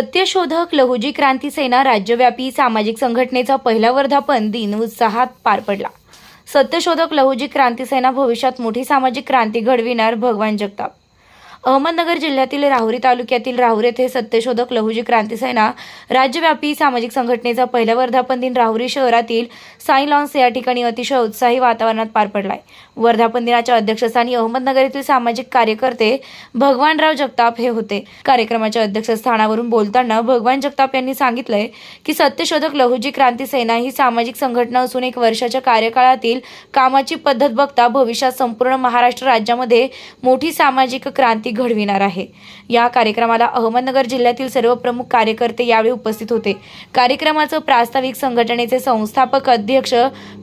सत्यशोधक लहुजी क्रांती सेना राज्यव्यापी सामाजिक संघटनेचा पहिला वर्धापन दिन उत्साहात पार पडला. सत्यशोधक लहुजी क्रांती सेना भविष्यात मोठी सामाजिक क्रांती घडविणार भगवान जगताप. अहमदनगर जिल्ह्यातील राहुरी तालुक्यातील राहुरी येथे सत्यशोधक लहुजी क्रांती सेना राज्यव्यापी सामाजिक संघटनेचा पहिला वर्धापन दिन राहुरी शहरातील साई लॉन्स या ठिकाणी अतिशय उत्साही वातावरणात पार पडलाय. वर्धापन दिनाच्या अध्यक्षस्थानी अहमदनगर येथील सामाजिक कार्यकर्ते भगवानराव जगताप हे होते. कार्यक्रमाच्या अध्यक्षस्थानावरून बोलताना भगवान जगताप यांनी सांगितलंय की सत्यशोधक लहुजी क्रांती सेना ही सामाजिक संघटना असून एक वर्षाच्या कार्यकाळातील कामाची पद्धत बघता भविष्यात संपूर्ण महाराष्ट्र राज्यामध्ये मोठी सामाजिक क्रांती घडविणार आहे. या कार्यक्रमाला अहमदनगर जिल्ह्यातील सर्व प्रमुख कार्यकर्ते यावेळी उपस्थित होते. कार्यक्रमाचं प्रास्ताविक संघटनेचे संस्थापक अध्यक्ष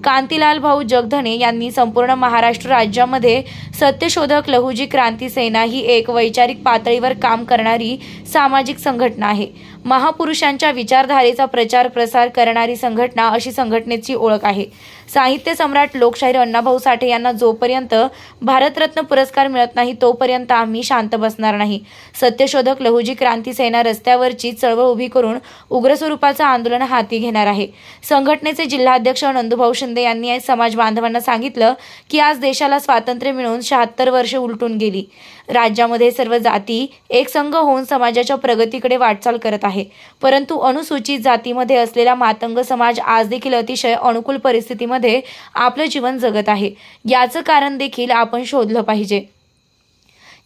कांतीलाल भाऊ जगधने यांनी संपूर्ण महाराष्ट्र राज्यामध्ये सत्यशोधक लहुजी क्रांती सेना ही एक वैचारिक पातळीवर काम करणारी सामाजिक संघटना आहे. महापुरुषांच्या विचारधारेचा प्रचार प्रसार करणारी संघटना अशी संघटनेची ओळख आहे. साहित्य सम्राट लोकशाहीर अण्णाभाऊ साठे यांना जोपर्यंत भारतरत्न पुरस्कार मिळत नाही तोपर्यंत आम्ही शांत बसणार नाही. सत्यशोधक लहुजी क्रांती सेना रस्त्यावरची चळवळ उभी करून उग्र स्वरूपाचं आंदोलन हाती घेणार आहे. संघटनेचे जिल्हाध्यक्ष नंदुभाऊ शिंदे यांनी आज समाज बांधवांना सांगितलं की आज देशाला स्वातंत्र्य मिळून शहात्तर वर्ष उलटून गेली. राज्यामध्ये सर्व जाती एकसंघ होऊन समाजाच्या प्रगतीकडे वाटचाल करत आहे. परंतु अनुसूचित जातीमध्ये असलेला मातंग समाज आज देखील अतिशय अनुकूल परिस्थितीमध्ये आपलं जीवन जगत आहे. याचं कारण देखील आपण शोधलं पाहिजे.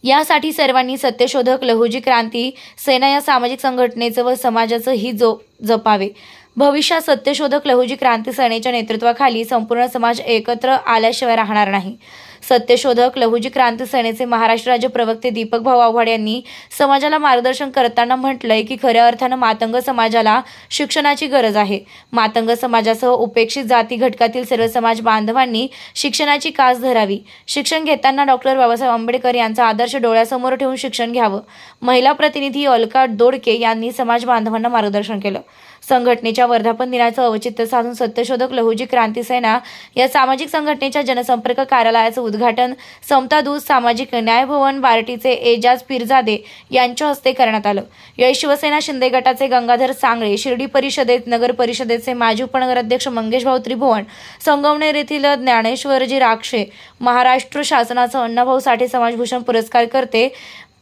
यासाठी सर्वांनी सत्यशोधक लहुजी क्रांती सेना या सामाजिक संघटनेचं व समाजाचं ही जो जपावे. भविष्यात सत्यशोधक लहुजी क्रांती सेनेच्या नेतृत्वाखाली संपूर्ण समाज एकत्र आल्याशिवाय राहणार नाही. सत्यशोधक लहुजी क्रांती सेनेचे महाराष्ट्र राज्य प्रवक्ते दीपक भाऊ आव्हाड यांनी समाजाला मार्गदर्शन करताना म्हटलंय की खऱ्या अर्थानं मातंग समाजाला शिक्षणाची गरज आहे. मातंग समाजासह उपेक्षित जाती घटकातील सर्व समाज बांधवांनी शिक्षणाची कास धरावी. शिक्षण घेताना डॉक्टर बाबासाहेब आंबेडकर यांचा आदर्श डोळ्यासमोर ठेवून शिक्षण घ्यावं. महिला प्रतिनिधी अलका दोडके यांनी समाज बांधवांना मार्गदर्शन केलं. संघटनेच्या वर्धापन दिनाचं औचित्य साधून सत्यशोधक लहुजी क्रांती सेना या सामाजिक संघटनेच्या जनसंपर्क कार्यालयाचं उद्घाटन समता दूत सामाजिक न्याय भवन बार्टीचे एजाज पिरजादे यांच्या हस्ते करण्यात आलं. यावेळी शिवसेना शिंदे गटाचे गंगाधर सांगळे शिर्डी परिषदेत नगर परिषदेचे माजी उपनगराध्यक्ष मंगेश भाऊ त्रिभुवन संगमनेर येथील ज्ञानेश्वरजी राक्षे महाराष्ट्र शासनाचं अण्णाभाऊ साठे समाजभूषण पुरस्कार करते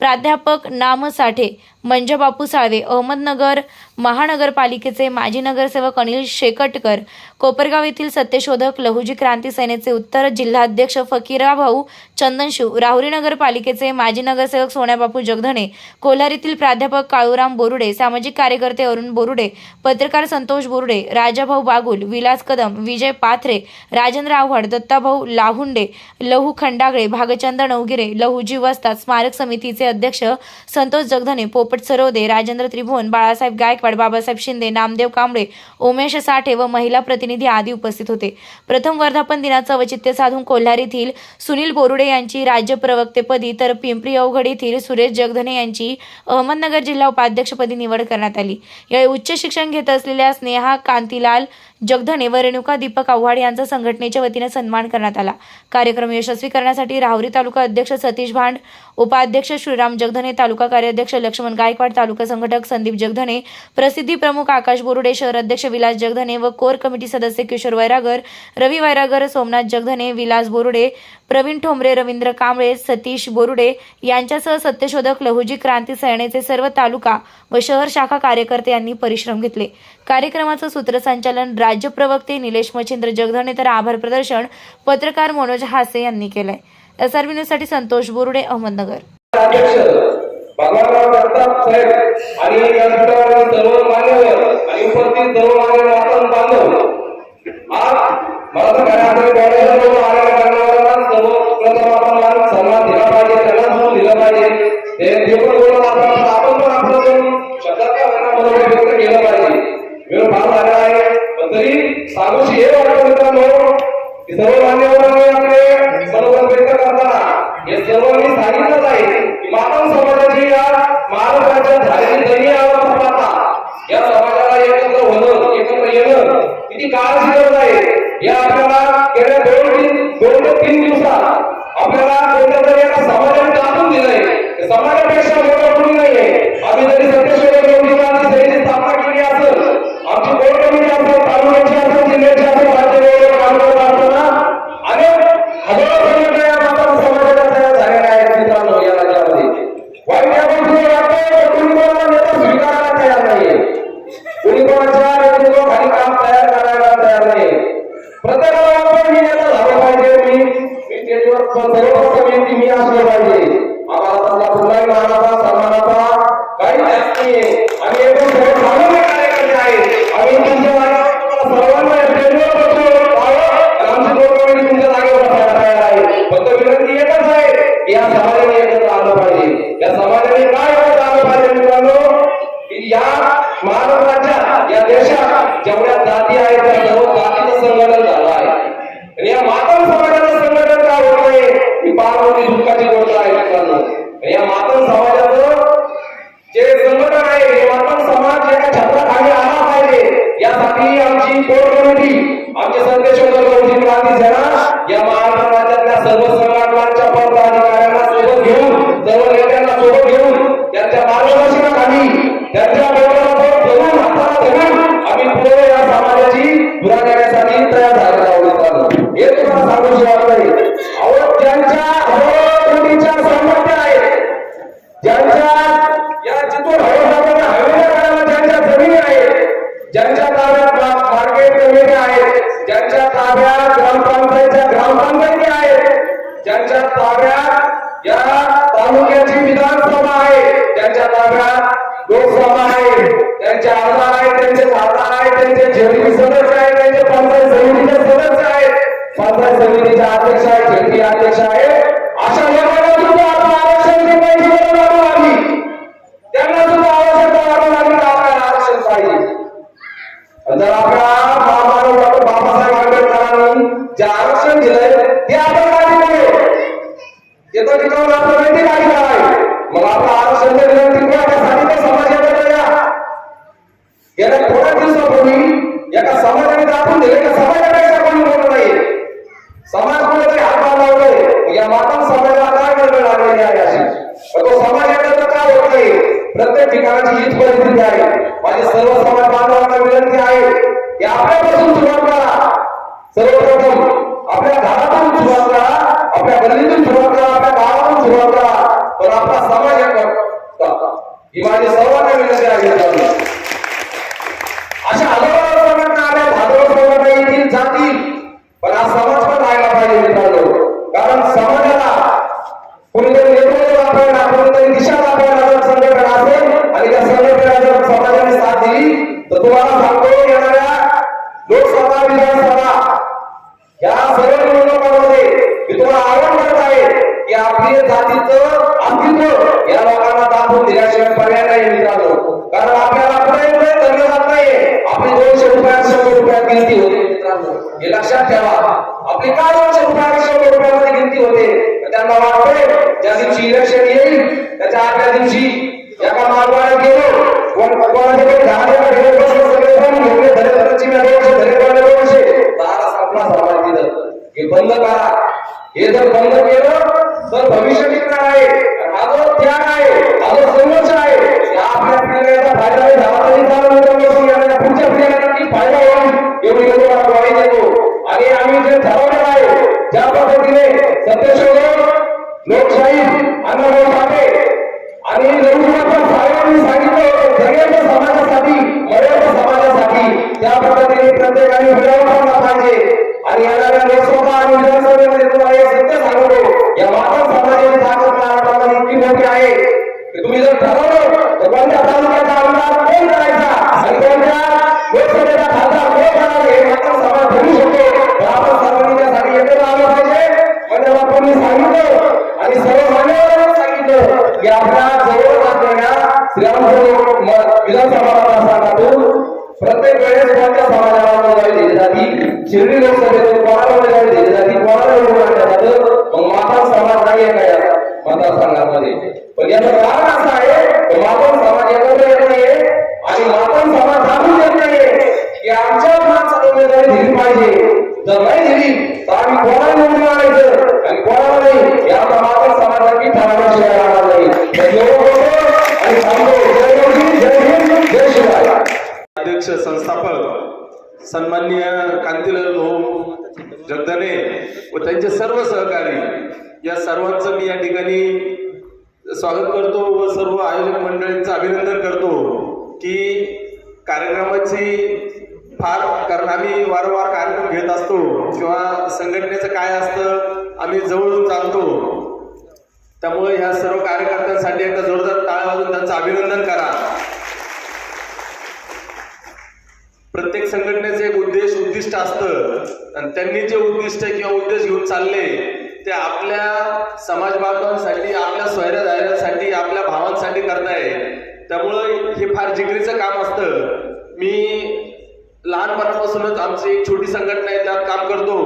प्राध्यापक नाम साठे मंजबापू साळवे अहमदनगर महानगरपालिकेचे माजी नगरसेवक अनिल शेकटकर कोपरगाव येथील सत्यशोधक लहुजी क्रांती सेनेचे उत्तर जिल्हाध्यक्ष फकीराभाऊ चंदनशिव राहुरी नगरपालिकेचे माजी नगरसेवक सोन्याबापू जगधणे कोल्हार येथील प्राध्यापक काळूराम बोरुडे सामाजिक कार्यकर्ते अरुण बोरुडे पत्रकार संतोष बोरुडे राजाभाऊ बागुल विलास कदम विजय पाथरे राजेंद्र आव्हाड दत्ताभाऊ लाहुंडे लहू खंडागळे भागचंद नवगिरे लहुजी वस्ताद स्मारक समितीचे अध्यक्ष संतोष जगधने पोपट सरोदे राजेंद्र त्रिभुवन बाळासाहेब गायकवाड बाबासाहेब शिंदे नामदेव कांबळे उमेश साठे व महिला प्रतिनिधी आदी उपस्थित होते. प्रथम वर्धापन दिनाचं औचित्य साधून कोल्हार येथील सुनील बोरुडे यांची राज्य प्रवक्तेपदी तर पिंपरी अवघड येथील सुरेश जगधने यांची अहमदनगर जिल्हा उपाध्यक्षपदी निवड करण्यात आली. यावेळी उच्च शिक्षण घेत असलेल्या स्नेहा कांतीलाल जगधने व रेणुका दीपक आव्हाड यांचा संघटनेच्या वतीने सन्मान करण्यात आला. कार्यक्रम यशस्वी करण्यासाठी राहुरी तालुका अध्यक्ष सतीश भांड उपाध्यक्ष श्रीराम जगधने तालुका कार्याध्यक्ष लक्ष्मण गायकवाड तालुका संघटक संदीप जगधने प्रसिद्धी प्रमुख आकाश बोरुडे शहर अध्यक्ष विलास जगधने व कोर कमिटी सदस्य किशोर वैरागर रवी वैरागर सोमनाथ जगधने विलास बोरुडे प्रवीण ठोंबरे रवींद्र कांबळे सतीश बोरुडे यांच्यासह सत्यशोधक लहुजी क्रांती सेनेचे सर्व तालुका व शहर शाखा कार्यकर्ते यांनी परिश्रम घेतले. कार्यक्रमाचं सूत्रसंचालन राज्य प्रवक्ते निलेश मच्छिंद्र जगधने तर आभार प्रदर्शन पत्रकार मनोज हासे यांनी केलंय. एस आर न्यूजसाठी संतोष बोरुडे अहमदनगर. भगवानराव जगताप साहेब आणि सर्व मान्यवर आणि उपस्थित सर्व मान्य बांधव आज मला तर खऱ्या सर्वप्रथम आपण सल्ला दिला पाहिजे त्यांना समजून दिलं पाहिजे. हे पण बोलत आपण आमची कोर कमिटी आमच्या संदेश जरा या महाराष्ट्र राज्यातल्या सर्व അധ്യക്ഷ എൻ പി അധ്യക്ഷ ज्या दिवशी इलेक्शन येईल त्याच्या आदल्या दिवशी एका मार्गाने गेलो. कोण कोणाचे काही दहा देवा बसलो सगळे पण घेतले. धरे धरे सापला हे बंद करा. हे जर बंद केलं तर भविष्य टिकणार आहे. हा जो त्याग आहे. या माता समाजाची आहे की तुम्ही जर ठरवलं तर कोणत्या तालुक्याचा आमदार कोण करायचा? आणि कोणत्या? लोकसभा अध्यक्ष संस्थापक सन्माननीय कांतीलाल भाऊ जगदने व त्यांचे सर्व सहकारी या सर्वांचं मी या ठिकाणी स्वागत करतो व सर्व आयोजक मंडळींचं अभिनंदन करतो की कार्यक्रमाची फार कारण आम्ही वारंवार कार्यक्रम घेत असतो किंवा संघटनेचं काय असतं आम्ही जवळून चालतो त्यामुळे ह्या सर्व कार्यकर्त्यांसाठी एकदा जोरदार टाळ्या वाजून त्यांचं अभिनंदन करा. प्रत्येक संघटनेचं एक उद्देश उद्दिष्ट असतं. आणि त्यांनी जे उद्दिष्ट किंवा उद्देश घेऊन चालले ते आपल्या समाज बांधवांसाठी आपल्या स्वैर्यासाठी आपल्या भावांसाठी करताय. त्यामुळं हे फार जिकरीचं काम असतं. मी लहानपणापासूनच आमची एक छोटी संघटना आहे त्यात काम करतो.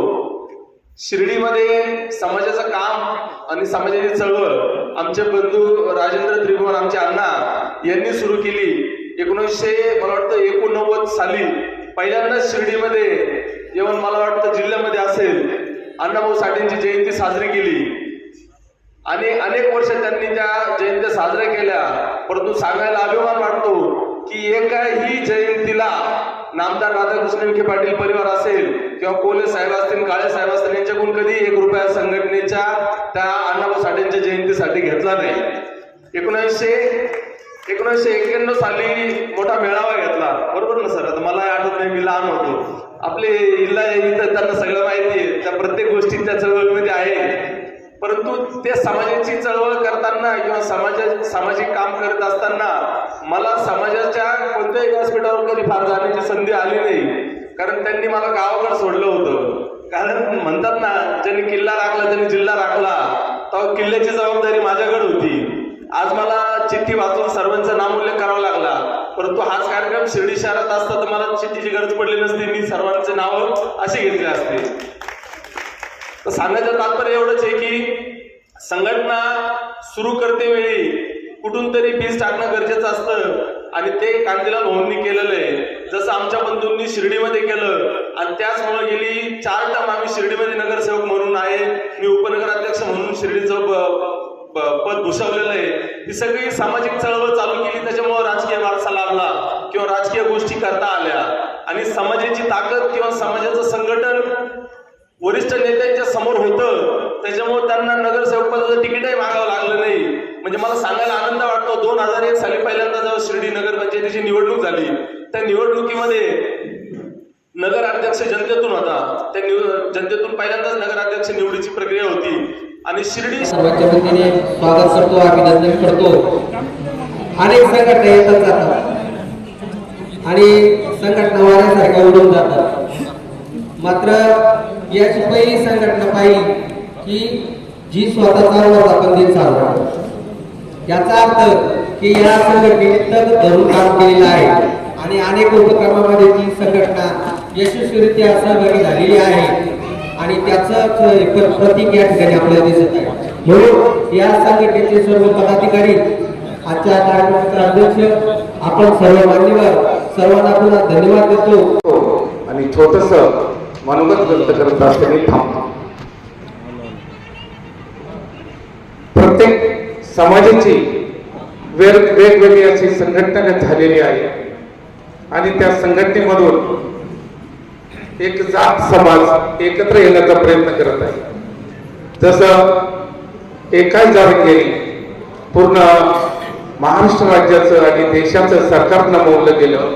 शिर्डीमध्ये समाजाचं काम आणि समाजाची चळवळ आमचे बंधू राजेंद्र त्रिभुवन आमचे अण्णा यांनी सुरू केली. एकोणीसशे मला वाटतं एकोणनव्वद साली पहिल्यांदा शिर्डीमध्ये जेवण मला वाटतं जिल्ह्यामध्ये असेल. अण्णाभाऊ साठेंची जयंती साजरी केली. आणि अनेक वर्ष त्यांनी त्या जयंत्या साजऱ्या केल्या. परंतु सांगायला अभिमान वाटतो की एकाही जयंतीला नामदार राधाकृष्ण विखे पाटील परिवार असेल किंवा कोले साहेब असतील काळे साहेब असतील यांच्याकडून कधी एक रुपया संघटनेच्या त्या अण्णाभाऊ साठेंच्या जयंतीसाठी घेतला नाही. एकोणीसशे एकोणीसशे एक्क्याण्णव साली मोठा मेळावा घेतला. बरोबर ना सर? आता मला आठवत नाही मी लहान होतो. आपले इल्ला इथं त्यांना सगळं माहिती आहे. त्या प्रत्येक गोष्टी त्या चळवळीमध्ये आहे. परंतु ते समाजाची चळवळ करताना किंवा समाजा सामाजिक काम करत असताना मला समाजाच्या कोणत्याही व्यासपीठावर कधी फार जाण्याची संधी आली नाही. कारण त्यांनी मला गावाकडे सोडलं होतं. कारण म्हणतात ना ज्यांनी किल्ला राखला त्यांनी जिल्हा राखला. तेव्हा किल्ल्याची जबाबदारी माझ्याकडे होती. आज मला चिठ्ठी वाचून सर्वांचा नामोल्लेख करावा लागला. परंतु हाच कार्यक्रम शिर्डी शहरात असता तर मला चिठ्ठीची गरज पडली नसती. मी सर्वांचे नाव असे घेतले असते. तर सांगायचं तात्पर्य एवढंच आहे की संघटना सुरू करते वेळी कुठून तरी बीज टाकणं गरजेचं असतं. आणि ते कांतीलाल भाऊंनी केलेलं आहे. जसं आमच्या बंधूंनी शिर्डीमध्ये केलं आणि त्याचमुळे गेली चार टर्म आम्ही शिर्डीमध्ये नगरसेवक म्हणून आहे. मी उपनगराध्यक्ष म्हणून शिर्डीचं पद भूषवलेलं आहे. ही सगळी सामाजिक चळवळ चालू केली त्याच्यामुळे राजकीय वारसा लाभला किंवा राजकीय गोष्टी करता आल्या. आणि समाजाची ताकद किंवा समाजाचं संघटन वरिष्ठ नेत्यांच्या समोर होतं त्याच्यामुळे त्यांना नगरसेवक पदाचं तिकीटही मागावं लागलं नाही. म्हणजे मला सांगायला आनंद वाटतो दोन हजार एक साली पहिल्यांदा जेव्हा शिर्डी नगर पंचायतीची निवडणूक झाली त्या निवडणुकीमध्ये नगराध्यक्ष जनतेतून होता त्या निव- जनतेतून पहिल्यांदाच नगराध्यक्ष निवडीची प्रक्रिया होती. आणि शिर्डी सर्वांच्या वतीने स्वागत करतो अभिनंदन करतो. अनेक संघटना येतात जातात. आणि संघटना वाऱ्यासारख्या उडून जातात. मात्र याची पहिली संघटना पाहिली की जी स्वतःचा वर्धापन दिन साजरा याचा अर्थ की या संघटनेने तग धरून काम केलेलं आहे. आणि अनेक उपक्रमामध्ये ती संघटना यशस्वीरित्या सहभागी झालेली आहे. आणि त्याच प्रतीक या ठिकाणी आपल्याला दिसत आहे. म्हणून या संघटनेचे सर्व पदाधिकारी आजच्या कार्यक्रमाचे अध्यक्ष आपण सर्व मान्यवर सर्वांना पुन्हा धन्यवाद देतो. आणि छोटस मनोगत व्यक्त करत असताना थांबतो प्रत्येक समाजाची वेग वेगवेगळी अशी संघटना झालेली आहे. आणि त्या संघटनेमधून एक जात समाज एकत्र येण्याचा प्रयत्न करत आहे. जसं एकाच जाणकेली पूर्ण महाराष्ट्र राज्याचं आणि देशाचं सरकार नमवलं गेलं.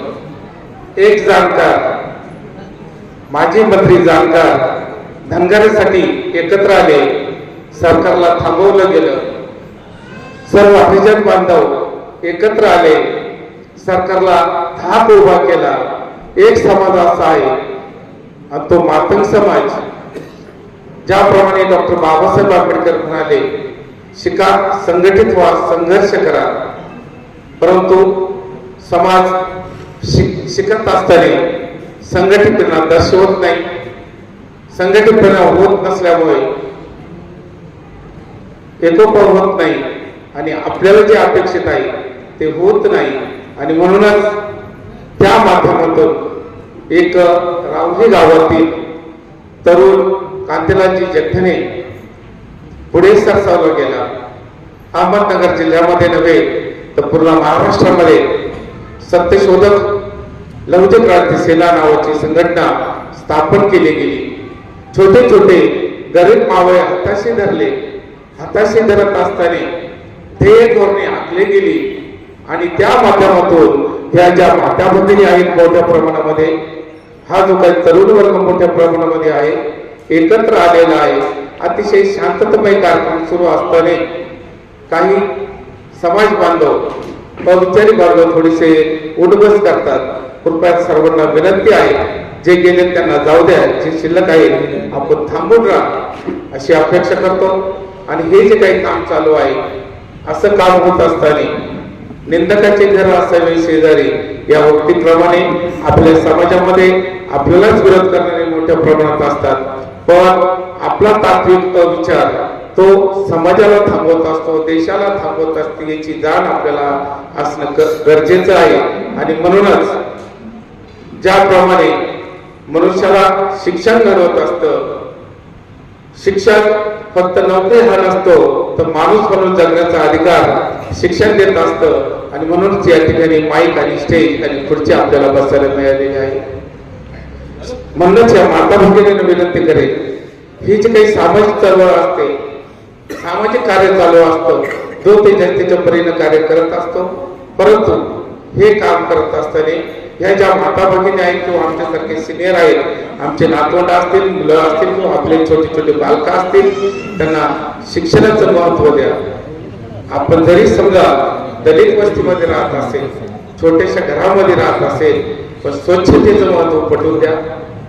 एक जाणकार माजी मंत्री जाणकार धनगरासाठी एकत्र आले सरकारला थांबवलं गेलं. सर्व हरिजन बांधव एकत्र आले सरकारला धाक उभा केला. एक समाज असा आहे आणि तो मातंग समाज ज्याप्रमाणे डॉक्टर बाबासाहेब आंबेडकर म्हणाले शिका संघटित व्हा संघर्ष करा. परंतु समाज शिक शिकत असताना संघटितपणा दर्शवत नाही. संघटितपणा होत नसल्यामुळे एकोपा होत नाही आणि आपल्याला जे अपेक्षित आहे ते होत नाही. आणि म्हणूनच त्या माध्यमातून एक रावली गावातील तरुण कांतीलालजी जठ्ठणे पुढे सरसावला गेला. अहमदनगर जिल्ह्यामध्ये नव्हे तर पूर्ण महाराष्ट्रामध्ये सत्यशोधक लवचिक क्रांती सेना नावाची संघटना स्थापन केली गेली. छोटे छोटे गरीब मावळे हाताशी धरले. हाताशी धरत असताना ध्येय धोरणे आखले गेली. आणि त्या माध्यमातून ह्या ज्या मात्या आहेत मोठ्या प्रमाणामध्ये हा जो काही तरुण वर्ग मोठ्या प्रमाणामध्ये आहे एकत्र आलेला आहे अतिशय शांततामय कार्यक्रम सुरू असताना काही समाज बांधव औपचारिक बांधव थोडेसे उठबस करतात. कृपया सर्वांना विनंती आहे जे गेले त्यांना जाऊ द्या जे शिल्लक आहे आपण थांबून राहा अशी अपेक्षा करतो. आणि हे जे काही काम चालू आहे असं काम होत असताना निंदकाचे घर असावे शेजारी या उक्तीप्रमाणे आपल्या समाजामध्ये आपल्यालाच विरोध करणारे मोठ्या प्रमाणात असतात. पण आपला तात्विक विचार तो समाजाला थांबवत असतो देशाला थांबवत असते याची जाण आपल्याला असणं गरजेचं आहे. आणि म्हणूनच ज्याप्रमाणे मनुष्याला शिक्षण घडवत असतं शिक्षण फक्त नोकरी हा नसतो तर माणूस म्हणून जगण्याचा अधिकार शिक्षण देत असतं. आणि म्हणूनच या ठिकाणी माईक आणि स्टेज आणि खुर्ची आपल्याला बसायला मिळालेली आहे. म्हणूनच या माता भगिनीने विनंती करेल. ही जी काही सामाजिक चळवळ असते सामाजिक कार्य चालू असतं जो ते जनतेच्या परीने कार्य करत असतो. परंतु हे काम करत असताना ह्या ज्या माता भगिनी आहेत किंवा आमच्यासारखे सिनियर आहेत आमचे नातवंड असतील मुलं असतील किंवा आपले छोटे छोटे बालकं असतील त्यांना शिक्षणाचं महत्त्व द्या. आपण जरी समजा दलित वस्तीमध्ये राहत असेल छोट्याशा घरामध्ये राहत असेल पण स्वच्छतेचं महत्त्व पटवून द्या.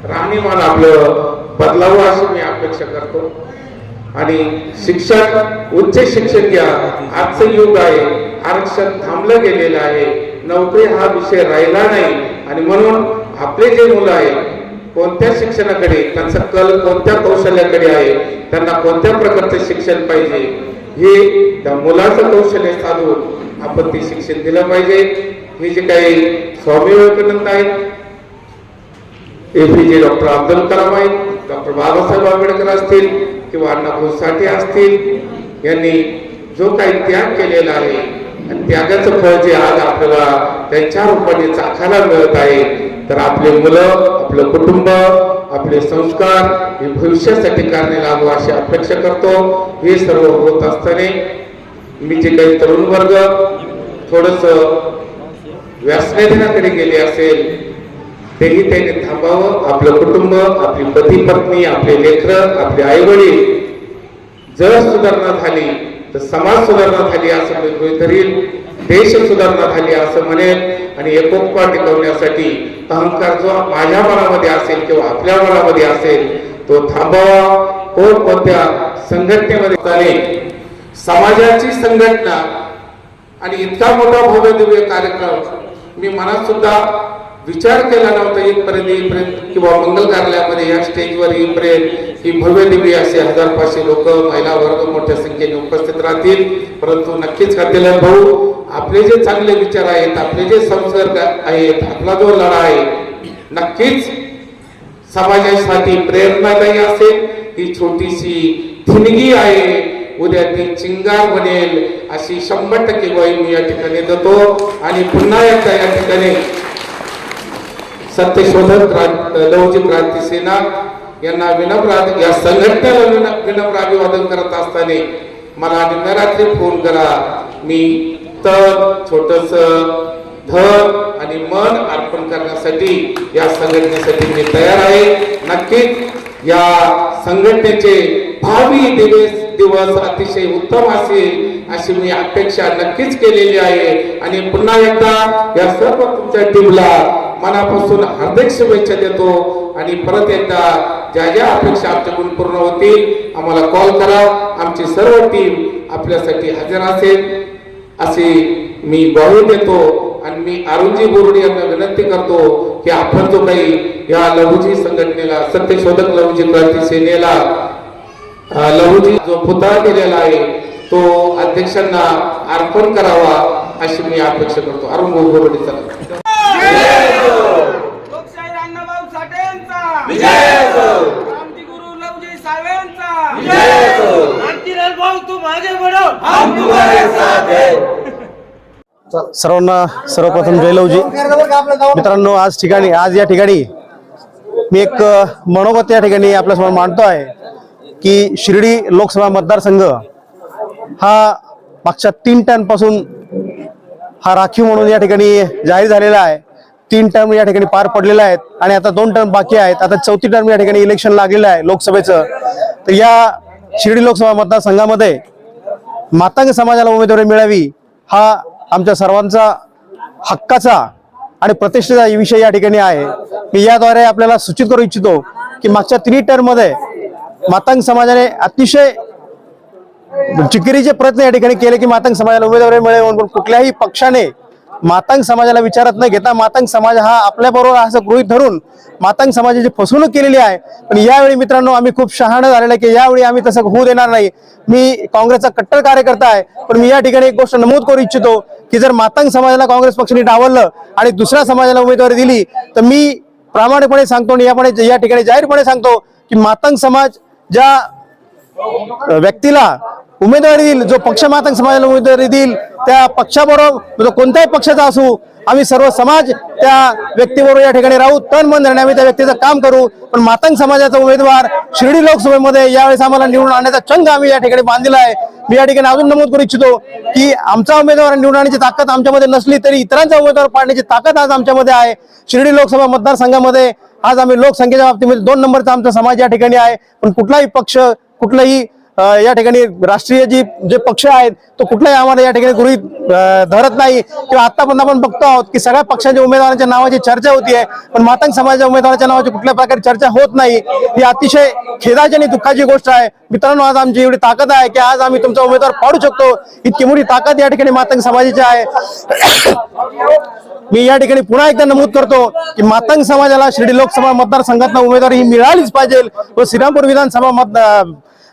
राहणीमान आपलं बदलावं असं मी अपेक्षा करतो. आणि शिक्षण उच्च शिक्षण घ्या आजचं युग आहे. आरक्षण थांबलं गेलेलं आहे. नोकरी हा विषय राहिला नाही. आणि म्हणून आपले जे मुलं आहेत कोणत्या शिक्षणाकडे त्यांचा कल कोणत्या कौशल्याकडे आहे त्यांना कोणत्या प्रकारचं शिक्षण पाहिजे हे त्या मुलाचं कौशल्य साधून आपण ते शिक्षण दिलं पाहिजे. हे जे काही स्वामी विवेकानंद आहेत एपीजे डॉक्टर अब्दुल कलामाई आहेत डॉक्टर बाबासाहेब आंबेडकर असतील किंवा अण्णाभाऊ साठे असतील यांनी जो काही त्याग केलेला आहे आणि त्यागाचं फळ जे आज आपल्याला त्यांच्या रूपाने चाखायला मिळत आहे तर आपले मुलं आपलं कुटुंब आपले संस्कार हे भविष्यासाठी कारणे लागू अशी अपेक्षा करतो. हे सर्व होत असताना मी जे काही तरुण वर्ग थोडस व्यासनेधनाकडे गेले असेल तेही त्याने थांबावं आपलं कुटुंब आपली पती पत्नी आपले लेकर आपले आईवडील जर सुधारणा झाली तर समाज सुधारणा झाली असं मी गृहित धरील देश सुधारणा झाली असं म्हणेल आणि एकोपा टिकवण्यासाठी अहंकार जो माझ्या मनामध्ये असेल किंवा आपल्या मनामध्ये असेल तो थांबावा. कोण कोणत्या संघटनेमध्ये चालेल समाजाची संघटना आणि इतका मोठा भव्य दिव्य कार्यक्रम मी मनात सुद्धा विचार केला नव्हता इथपर्यंत येईपर्यंत किंवा मंगल कार्यालयामध्ये या स्टेजवर येईपर्यंत ही भव्य दिव्य असे हजार पाचशे लोक महिला वर्ग मोठ्या संख्येने उपस्थित राहतील. परंतु नक्कीच खातेला भाऊ आपले जे चांगले विचार आहेत आपले जे संसर्ग आहेत आपला जो लढा आहे नक्कीच समाजासाठी प्रेरणादायी असेल. ही छोटीशी थिनगी आहे. उद्या ती चिंगार बनेल अशी शंभर टक्के ग्वाही मी या ठिकाणी देतो. आणि पुन्हा एकदा या ठिकाणी सत्यशोधक क्रांत क्रांती सेना यांना विनम्र या संघटनेला विनम्र अभिवादन करत असताना मला निम्नरात्री फोन करा. मी तर छोटस धन आणि मन अर्पण करण्यासाठी या संघटनेसाठी मी तयार आहे. नक्कीच या संघटनेचे भावी दिवस दिवस अतिशय उत्तम असेल अशी मी अपेक्षा नक्कीच केलेली आहे. आणि पुन्हा एकदा या सर्व तुमच्या टीमला मनापासून हार्दिक शुभेच्छा देतो आणि परत एकदा ज्या ज्या अपेक्षा आमच्याकडून पूर्ण होतील आम्हाला कॉल करा. आमची सर्व टीम आपल्यासाठी हजर असेल. असे मी ग्वाही देतो आणि मी अरुणजी बोर्डे यांना विनंती करतो की आपण जो काही या लघुजी संघटनेला सत्यशोधक लघुजी क्रांती सेनेला लघुजी जो पुतळा केलेला आहे तो अध्यक्षांना अर्पण करावा अशी मी अपेक्षा करतो. अरुण बोर्डे चला. यांचा क्रांती गुरु लवजी साहेबांचा क्रांतीलाल भाऊ तू मागे बढो हम तुम्हारे साथ सर्वांना सर्वप्रथम जयलवजी मित्रांनो आज ठिकाणी आज या ठिकाणी मी एक मनोगत या ठिकाणी आपल्यासमोर मांडतो आहे की शिर्डी लोकसभा मतदारसंघ हा मागच्या तीन टर्मपासून हा राखीव म्हणून या ठिकाणी जाहीर झालेला आहे. तीन टर्म या ठिकाणी पार पडलेल्या आहेत आणि आता दोन टर्म बाकी आहेत. आता चौथी टर्म या ठिकाणी इलेक्शन लागलेलं आहे लोकसभेचं. तर या शिर्डी लोकसभा मतदारसंघामध्ये मातांग समाजाला उमेदवारी मिळावी हा आमच्या सर्वांचा हक्काचा आणि प्रतिष्ठेचा विषय या ठिकाणी आहे. मी याद्वारे आपल्याला सूचित करू इच्छितो की मागच्या तिन्ही टर्ममध्ये मातांग समाजाने अतिशय चिकिरीचे प्रयत्न या ठिकाणी केले की मातंग समाजाला उमेदवारी मिळेल म्हणून पण कुठल्याही पक्षाने मातंग समाजाला विचारत न घेता मातंग समाज हा आपल्या बरोबर असं गृहित धरून मातंग समाजाची फसवणूक केलेली आहे. पण यावेळी मित्रांनो आम्ही खूप शहाणं झालेलं आहे की यावेळी आम्ही तसं होऊ देणार नाही. मी काँग्रेसचा कट्टर कार्यकर्ता आहे. पण मी या ठिकाणी एक गोष्ट नमूद करू इच्छितो की जर मातंग समाजाला काँग्रेस पक्षाने डावललं आणि दुसऱ्या समाजाला उमेदवारी दिली तर मी प्रामाणिकपणे सांगतो आणि यापणे या ठिकाणी जाहीरपणे सांगतो की मातंग समाज ज्या व्यक्तीला उमेदवारी देईल जो पक्ष मातंग समाजाला उमेदवारी देईल त्या पक्षाबरोबर जो कोणत्याही पक्षाचा असू आम्ही सर्व समाज त्या व्यक्तीबरोबर या ठिकाणी राहू तन मन धरणे आम्ही त्या व्यक्तीचं काम करू. पण मातंग समाजाचा उमेदवार शिर्डी लोकसभेमध्ये यावेळेस आम्हाला निवडून आणण्याचा चंग आम्ही या ठिकाणी बांधलेला आहे. मी या ठिकाणी अजून नमूद करू इच्छितो की आमचा उमेदवार निवडून आणण्याची ताकद आमच्यामध्ये नसली तरी इतरांचा उमेदवार पाडण्याची ताकद आज आमच्यामध्ये आहे. शिर्डी लोकसभा मतदारसंघामध्ये आज आम्ही लोकसंख्येच्या बाबतीमध्ये दोन नंबरचा आमचा समाज या ठिकाणी आहे. पण कुठलाही पक्ष कुठलाही या ठिकाणी राष्ट्रीय जी जे पक्ष आहेत तो कुठलाही आम्हाला या ठिकाणी गृहित धरत नाही. किंवा आतापर्यंत आपण बघतो आहोत की सगळ्या पक्षांच्या उमेदवारांच्या नावाची चर्चा होती आहे पण मातंग समाजाच्या उमेदवाराच्या नावाची कुठल्या प्रकारे चर्चा होत नाही ही अतिशय खेदाची आणि दुःखाची गोष्ट आहे. मित्रांनो आज आमची एवढी ताकद आहे की आज आम्ही तुमचा उमेदवार पाडू शकतो. इतकी मोठी ताकद या ठिकाणी मातंग समाजाची आहे. मी या ठिकाणी पुन्हा एकदा नमूद करतो की मातंग समाजाला शिर्डी लोकसभा मतदारसंघातनं उमेदवारी ही मिळालीच पाहिजे. व श्रीरामपूर विधानसभा मत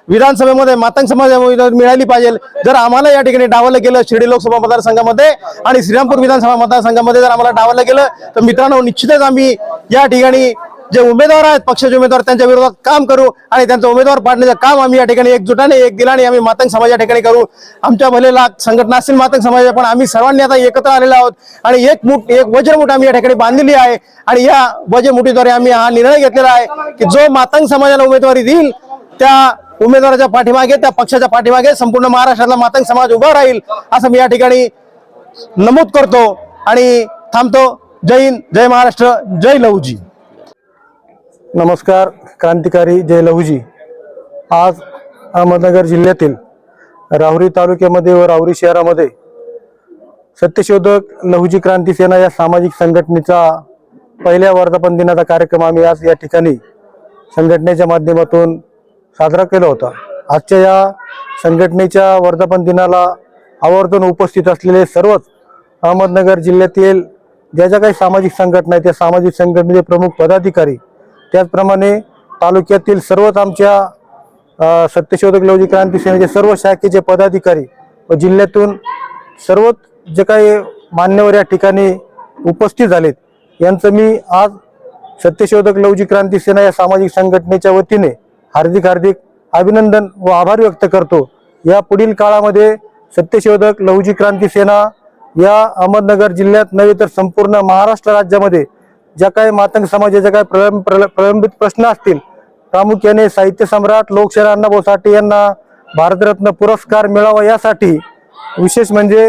विधानसभेमध्ये मातंग समाजाला मिळाली पाहिजे. जर आम्हाला या ठिकाणी डावलं गेलं शिर्डी लोकसभा मतदारसंघामध्ये आणि श्रीरामपूर विधानसभा मतदारसंघामध्ये जर आम्हाला डावलं गेलं तर मित्रांनो निश्चितच आम्ही या ठिकाणी जे उमेदवार आहेत पक्षाचे उमेदवार त्यांच्या विरोधात काम करू आणि त्यांचा उमेदवार पाडण्याचं काम आम्ही या ठिकाणी एकजुटाने एक दिलाने आम्ही मातंग समाज या ठिकाणी करू. आमच्या भले लाख संघटना असतील मातंग समाज पण आम्ही सर्वांनी आता एकत्र आलेलो आहोत आणि एक मुठ एक वज्रमुठ आम्ही या ठिकाणी बांधलेली आहे आणि या वज्रमुठीद्वारे आम्ही हा निर्णय घेतलेला आहे की जो मातंग समाजाला उमेदवारी देईल त्या उमेदवाराच्या पाठीमागे त्या पक्षाच्या पाठीमागे संपूर्ण महाराष्ट्रातला मातंग समाज उभा राहील असं मी या ठिकाणी नमूद करतो आणि थांबतो. जय हिंद जय महाराष्ट्र जय लहूजी. नमस्कार क्रांतिकारी जय लहूजी. आज अहमदनगर जिल्ह्यातील राहुरी तालुक्यामध्ये व राहुरी शहरामध्ये सत्यशोधक लहूजी क्रांती सेना या सामाजिक संघटनेचा पहिल्या वर्धापन दिनाचा कार्यक्रम आम्ही आज या ठिकाणी संघटनेच्या माध्यमातून साजरा केला होता. आजच्या या संघटनेच्या वर्धापन दिनाला आवर्जून उपस्थित असलेले सर्वच अहमदनगर जिल्ह्यातील ज्या ज्या काही सामाजिक संघटना आहेत त्या सामाजिक संघटनेचे प्रमुख पदाधिकारी त्याचप्रमाणे तालुक्यातील सर्वच आमच्या सत्यशोधक लवजी क्रांती सेनेचे सर्व शाखेचे पदाधिकारी व जिल्ह्यातून सर्वच जे काही मान्यवर या ठिकाणी उपस्थित झालेत. यांचं मी आज सत्यशोधक लवजी क्रांती सेना या सामाजिक संघटनेच्या वतीने हार्दिक हार्दिक अभिनंदन व आभार व्यक्त करतो. या पुढील काळामध्ये सत्यशोधक लहुजी क्रांती सेना या अहमदनगर जिल्ह्यात नव्हे तर संपूर्ण महाराष्ट्र राज्यामध्ये ज्या काही मातंग समाजाच्या काही प्रलंब प्रल- प्रलंबित प्रश्न असतील प्रामुख्याने साहित्य सम्राट लोकशाहीर अण्णाभाऊ साठे यांना भारतरत्न पुरस्कार मिळावा यासाठी विशेष म्हणजे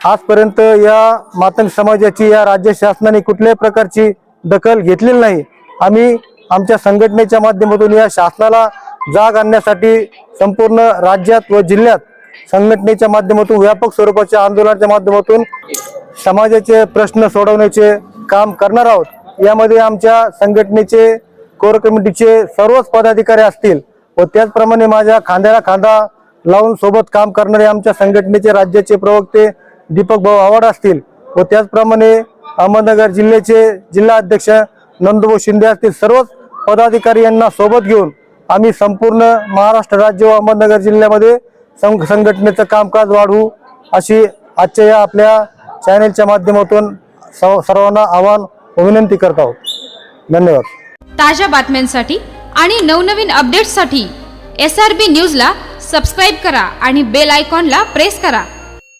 आजपर्यंत या मातंग समाजाची या राज्य शासनाने कुठल्याही प्रकारची दखल घेतलेली नाही. आम्ही आमच्या संघटनेच्या माध्यमातून या शासनाला जाग आणण्यासाठी संपूर्ण राज्यात व जिल्ह्यात संघटनेच्या माध्यमातून व्यापक स्वरूपाच्या आंदोलनाच्या माध्यमातून समाजाचे प्रश्न सोडवण्याचे काम करणार आहोत. यामध्ये आमच्या संघटनेचे कोर कमिटीचे सर्वच पदाधिकारी असतील व त्याचप्रमाणे माझ्या खांद्याला खांदा लावून सोबत काम करणारे आमच्या संघटनेचे राज्याचे प्रवक्ते दीपक भाऊ आव्हाड असतील व त्याचप्रमाणे अहमदनगर जिल्ह्याचे जिल्हा अध्यक्ष नंदभाऊ शिंदे असतील सर्वच पदाधिकारी यांना सोबत घेऊन आम्ही संपूर्ण महाराष्ट्र राज्य व अहमदनगर जिल्ह्यामध्ये संघ संघटनेचं कामकाज वाढवू अशी आजच्या या आपल्या चॅनेलच्या माध्यमातून सर्वांना आवाहन व विनंती करत आहोत. धन्यवाद. ताज्या बातम्यांसाठी आणि नवनवीन अपडेट्ससाठी एस आर बी न्यूजला सबस्क्राईब करा आणि बेल आयकॉनला प्रेस करा.